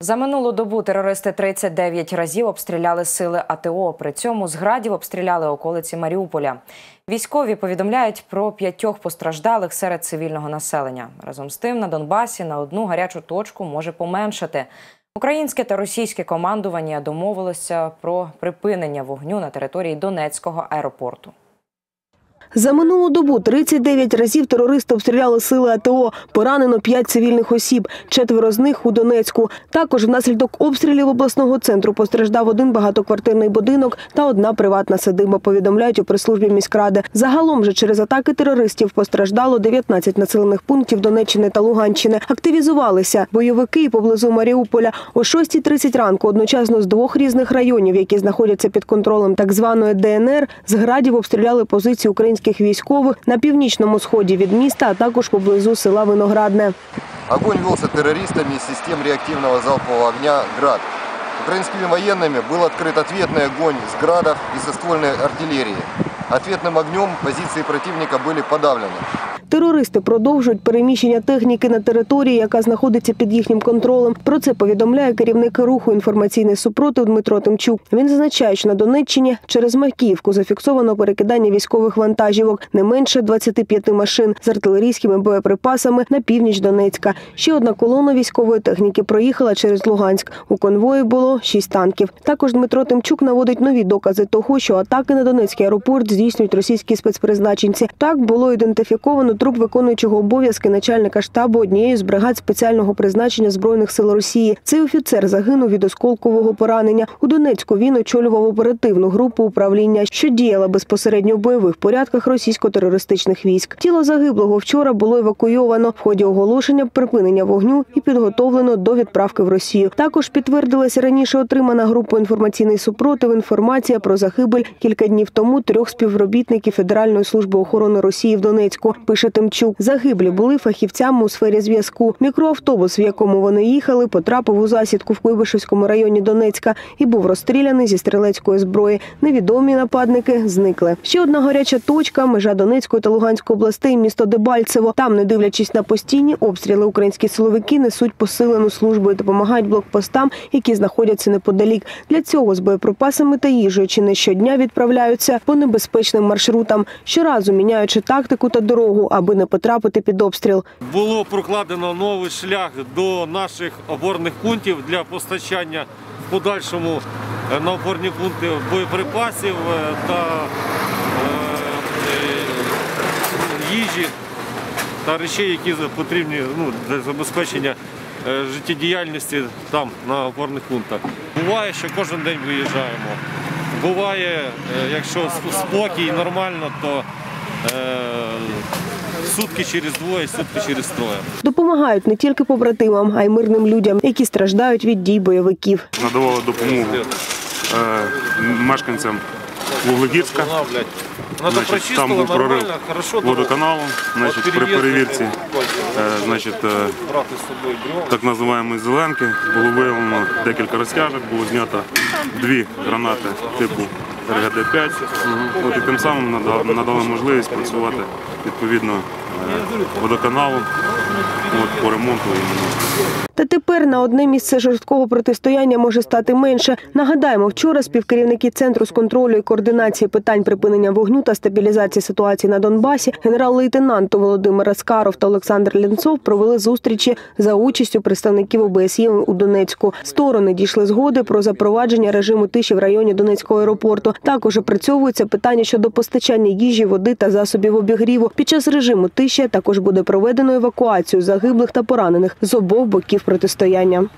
За минулу добу терористи 39 разів обстріляли сили АТО. При цьому з градів обстріляли околиці Маріуполя. Військові повідомляють про п'ятьох постраждалих серед цивільного населення. Разом з тим на Донбасі на одну гарячу точку може поменшати. Українське та російське командування домовилося про припинення вогню на території Донецького аеропорту. За минулу добу 39 разів терористи обстріляли сили АТО. Поранено 5 цивільних осіб, четверо з них у Донецьку. Також внаслідок обстрілів обласного центру постраждав один багатоквартирний будинок та одна приватна садиба, повідомляють у прес-службі міськради. Загалом же через атаки терористів постраждало 19 населених пунктів Донеччини та Луганщини. Активізувалися бойовики поблизу Маріуполя. О 6.30 ранку одночасно з двох різних районів, які знаходяться під контролем так званої ДНР, з градів обстріляли позиції українських військових на північному сході від міста, а також поблизу села Виноградне. Огонь велся террористами из систем реактивного залпового огня «Град». Украинскими военными был открыт ответный огонь с градов и со ствольной артиллерии. Ответным огнем позиции противника были подавлены. Терористи продовжують переміщення техніки на території, яка знаходиться під їхнім контролем. Про це повідомляє керівник руху інформаційний супротив Дмитро Тимчук. Він зазначає, що на Донеччині через Макіївку зафіксовано перекидання військових вантажівок не менше 25 машин з артилерійськими боєприпасами на північ Донецька. Ще одна колона військової техніки проїхала через Луганськ. У конвої було шість танків. Також Дмитро Тимчук наводить нові докази того, що атаки на Донецький аеропорт здійснюють російські спецпризначенці. Так було ідентифіковано труп виконуючого обов'язки начальника штабу однієї з бригад спеціального призначення збройних сил Росії. Цей офіцер загинув від осколкового поранення. У Донецьку він очолював оперативну групу управління, що діяла безпосередньо в бойових порядках російсько-терористичних військ. Тіло загиблого вчора було евакуйовано в ході оголошення припинення вогню і підготовлено до відправки в Росію. Також підтвердилася раніше отримана групою інформаційний супротив. Інформація про загибель кілька днів тому трьох співробітників Федеральної служби охорони Росії в Донецьку. Пише Тимчук. Загиблі були фахівцями у сфері зв'язку. Мікроавтобус, в якому вони їхали, потрапив у засідку в Куйбишевському районі Донецька і був розстріляний зі стрілецької зброї. Невідомі нападники зникли. Ще одна гаряча точка межа Донецької та Луганської областей, місто Дебальцево. Там, не дивлячись на постійні обстріли, українські силовики несуть посилену службу і допомагають блокпостам, які знаходяться неподалік. Для цього з боєприпасами та їжею чи не щодня відправляються по небезпечним маршрутам, щоразу міняючи тактику та дорогу, аби не потрапити під обстріл. Було прокладено новий шлях до наших опорних пунктів для постачання в подальшому е, на опорні пункти боєприпасів е, та е, їжі та речей, які потрібні ну, для забезпечення життєдіяльності там на опорних пунктах. Буває, що кожен день виїжджаємо. Буває, якщо спокій нормально, то сутки через двоє, сутки через троє. Допомагають не тільки побратимам, а й мирним людям, які страждають від дій бойовиків. надавали допомогу е, мешканцям Вуглегірська. Там був прорив нормально, хорошо. водоканалу. Значить, при перевірці е, значить, значить, е, так називаємої зеленки було виявлено декілька розтяжок, було знято дві гранати типу РГД-5. От, і тим самим надали, можливість працювати відповідно е, водоканалу от, по ремонту. Та тепер на одне місце жорсткого протистояння може стати менше. Нагадаємо, вчора співкерівники центру з контролю і координації питань припинення вогню та стабілізації ситуації на Донбасі генерал-лейтенант Володимир Аскаров та Олександр Лінцов провели зустрічі за участю представників ОБСЄ у Донецьку. Сторони дійшли згоди про запровадження режиму тиші в районі Донецького аеропорту. Також опрацьовується питання щодо постачання їжі, води та засобів обігріву. Під час режиму тиші також буде проведено евакуацію загиблих та поранених з обох боків протистояння.